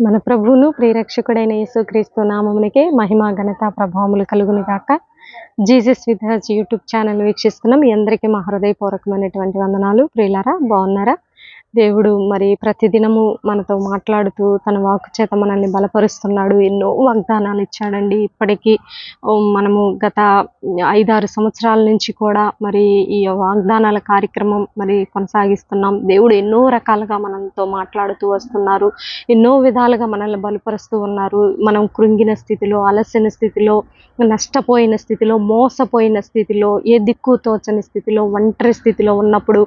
మన ప్రభువును ప్రేరక్షకుడైన యేసుక్రీస్తు నామమునికే మహిమ ఘనత ప్రభావములు కలుగును గాక. జీసస్ విధాజ్ యూట్యూబ్ ఛానల్ వీక్షిస్తున్నాం. మీ అందరికీ మా హృదయపూర్వకమైనటువంటి వందనాలు. ప్రియులారా బాగున్నారా? దేవుడు మరి ప్రతిదినము మనతో మాట్లాడుతూ తన వాక్ చేత మనల్ని బలపరుస్తున్నాడు. ఎన్నో వాగ్దానాలు ఇచ్చాడండి. ఇప్పటికీ మనము గత ఐదారు సంవత్సరాల నుంచి కూడా మరి ఈ వాగ్దానాల కార్యక్రమం మరి కొనసాగిస్తున్నాం. దేవుడు ఎన్నో రకాలుగా మనతో మాట్లాడుతూ వస్తున్నారు. ఎన్నో విధాలుగా మనల్ని బలపరుస్తూ ఉన్నారు. మనం కృంగిన స్థితిలో అలసిన స్థితిలో నష్టపోయిన స్థితిలో మోసపోయిన స్థితిలో ఏ దిక్కు తోచని స్థితిలో ఒంటరి స్థితిలో ఉన్నప్పుడు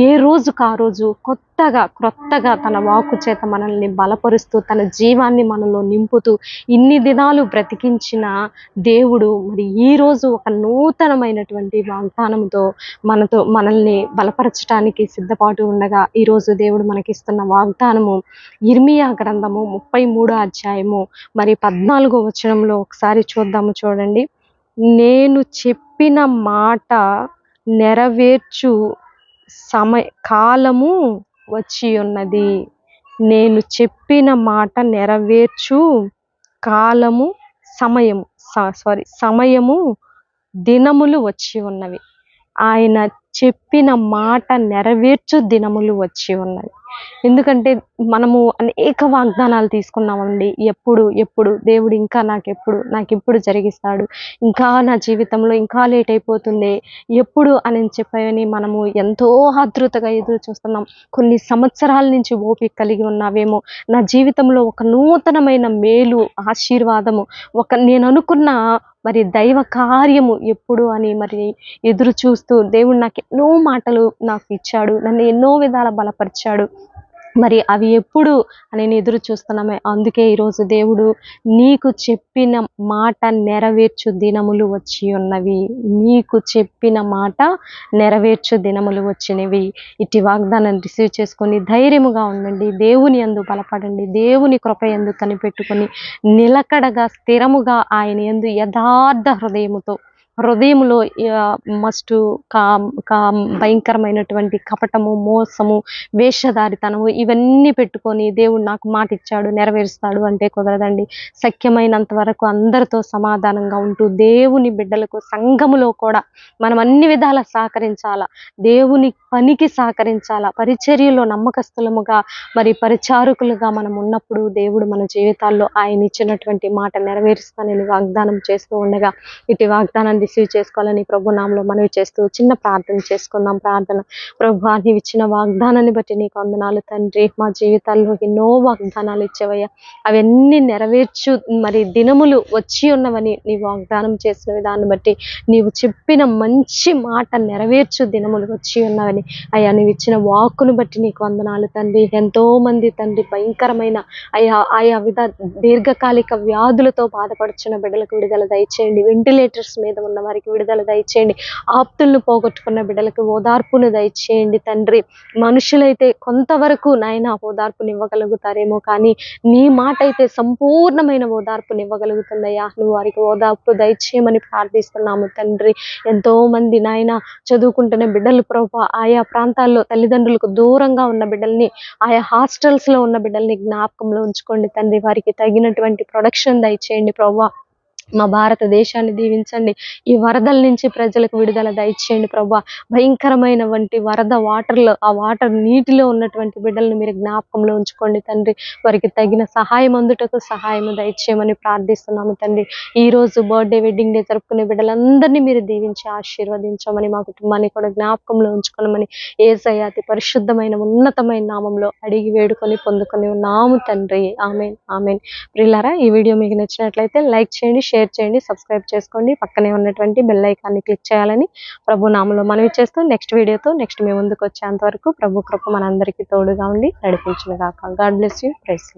ఏ రోజుకు ఆ రోజు కొత్త కొత్తగా క్రొత్తగా తన వాకు చేత మనల్ని బలపరుస్తూ తన జీవాన్ని మనలో నింపుతూ ఇన్ని దినాలు బ్రతికించిన దేవుడు మరి ఈ రోజు ఒక నూతనమైనటువంటి వాగ్దానంతో మనతో మనల్ని బలపరచడానికి సిద్ధపాటు ఉండగా ఈరోజు దేవుడు మనకిస్తున్న వాగ్దానము ఇర్మియా గ్రంథము ముప్పై మూడో అధ్యాయము. మరి పద్నాలుగో వచనంలో ఒకసారి చూద్దాము చూడండి. నేను చెప్పిన మాట నెరవేర్చు సమయ కాలము వచ్చి ఉన్నది. నేను చెప్పిన మాట నెరవేర్చు. కాలము సమయము సారీ సమయము దినములు వచ్చి ఉన్నవి. ఆయన చెప్పిన మాట నెరవేర్చు దినములు వచ్చి ఉన్నవి. ఎందుకంటే మనము అనేక వాగ్దానాలు తీసుకున్నామండి. ఎప్పుడు ఎప్పుడు దేవుడు ఇంకా నాకు ఎప్పుడు నాకు ఎప్పుడు జరిగిస్తాడు. ఇంకా నా జీవితంలో ఇంకా లేట్ అయిపోతుంది. ఎప్పుడు అని చెప్పని మనము ఎంతో ఆతృతగా ఎదురు చూస్తున్నాం. కొన్ని సంవత్సరాల నుంచి ఓపిక కలిగి ఉన్నావేమో. నా జీవితంలో ఒక నూతనమైన మేలు ఆశీర్వాదము ఒక నేను అనుకున్న మరి దైవ కార్యము ఎప్పుడు అని మరి ఎదురు చూస్తూ దేవుడు నాకు ఎన్నో మాటలు నాకు ఇచ్చాడు. నన్ను ఎన్నో విధాల బలపరిచాడు. మరి అవి ఎప్పుడు నేను ఎదురు చూస్తున్నామే. అందుకే ఈరోజు దేవుడు నీకు చెప్పిన మాట నెరవేర్చు దినములు వచ్చి ఉన్నవి. నీకు చెప్పిన మాట నెరవేర్చు దినములు వచ్చినవి. ఇటు వాగ్దానం రిసీవ్ చేసుకొని ధైర్యముగా ఉండండి. దేవుని ఎందు బలపడండి. దేవుని కృప ఎందు కనిపెట్టుకొని నిలకడగా స్థిరముగా ఆయన ఎందు యథార్థ హృదయముతో హృదయంలో మస్ట్ కా కా భయంకరమైనటువంటి కపటము మోసము వేషధారితనము ఇవన్నీ పెట్టుకొని దేవుడు నాకు మాట ఇచ్చాడు నెరవేరుస్తాడు అంటే కుదరదండి. సఖ్యమైనంత వరకు అందరితో సమాధానంగా ఉంటూ దేవుని బిడ్డలకు సంఘములో కూడా మనం అన్ని విధాల సహకరించాలా? దేవుని పనికి సహకరించాలా? పరిచర్యలో నమ్మకస్తులముగా మరి పరిచారకులుగా మనం ఉన్నప్పుడు దేవుడు మన జీవితాల్లో ఆయన ఇచ్చినటువంటి మాట నెరవేరుస్తానని వాగ్దానం చేస్తూ ఉండగా ఇటు వాగ్దానాన్ని రిసీవ్ చేసుకోవాలని ప్రభు నామలో మనవి చేస్తూ చిన్న ప్రార్థన చేసుకుందాం. ప్రార్థన ప్రభు నీవు ఇచ్చిన వాగ్దానాన్ని బట్టి నీకు వందనాలు తండ్రి. మా జీవితాల్లో ఎన్నో వాగ్దానాలు ఇచ్చేవయ్యా. అవన్నీ నెరవేర్చు మరి దినములు వచ్చి ఉన్నవని నీ వాగ్దానం చేసిన విధాన్ని బట్టి నీవు చెప్పిన మంచి మాట నెరవేర్చు దినములు వచ్చి ఉన్నవని. అయ్యా నువ్వు ఇచ్చిన వాక్కును బట్టి నీకు వందనాలు తండ్రి. ఎంతో మంది తండ్రి భయంకరమైన అయా ఆయా విధ దీర్ఘకాలిక వ్యాధులతో బాధపడుచున్న బిడ్డలకు విడుదల దయచేయండి. వెంటిలేటర్స్ మీద ఉన్న వారికి విడుదల దయచేయండి. ఆప్తులను పోగొట్టుకున్న బిడ్డలకు ఓదార్పును దయచేయండి తండ్రి. మనుషులైతే కొంతవరకు నాయన ఓదార్పుని ఇవ్వగలుగుతారేమో కానీ నీ మాట అయితే సంపూర్ణమైన ఓదార్పుని ఇవ్వగలుగుతుందయ్యా. నువ్వు వారికి ఓదార్పు దయచేయమని ప్రార్థిస్తున్నాము తండ్రి. ఎంతో మంది నాయన చదువుకుంటున్న బిడ్డలు ప్రభా ఆయా ప్రాంతాల్లో తల్లిదండ్రులకు దూరంగా ఉన్న బిడ్డల్ని ఆయా హాస్టల్స్లో ఉన్న బిడ్డల్ని జ్ఞాపకంలో ఉంచుకోండి తండ్రి. వారికి తగినటువంటి ప్రొడక్షన్ దయచేయండి ప్రభా. మా భారతదేశాన్ని దీవించండి. ఈ వరదల నుంచి ప్రజలకు విడుదల దయచేయండి ప్రభా. భయంకరమైన వంటి వరద వాటర్లో ఆ వాటర్ నీటిలో ఉన్నటువంటి బిడ్డలను మీరు జ్ఞాపకంలో ఉంచుకోండి తండ్రి. వారికి తగిన సహాయం అందుటకు సహాయం దయచేయమని ప్రార్థిస్తున్నాము తండ్రి. ఈ రోజు బర్త్డే వెడ్డింగ్ డే జరుపుకునే బిడ్డలందరినీ మీరు దీవించి ఆశీర్వదించమని మా కుటుంబాన్ని కూడా జ్ఞాపకంలో ఉంచుకోనమని ఏసయ్య అతి పరిశుద్ధమైన ఉన్నతమైన నామంలో అడిగి వేడుకొని పొందుకొని ఉన్నాము తండ్రి. Amen amen. ప్రిల్లారా ఈ వీడియో మీకు నచ్చినట్లయితే లైక్ చేయండి షేర్ చేయండి సబ్స్క్రైబ్ చేసుకోండి. పక్కనే ఉన్నటువంటి బెల్ ఐకాన్ని క్లిక్ చేయాలని ప్రభు నామంలో మనవి చేస్తూ నెక్స్ట్ వీడియోతో నెక్స్ట్ మీ ముందుకు వచ్చేంత వరకు ప్రభు కృప మనందరికీ తోడుగా ఉండి నడిపించిన కాక గాడ్ బ్లెస్ యూ. ప్రైస్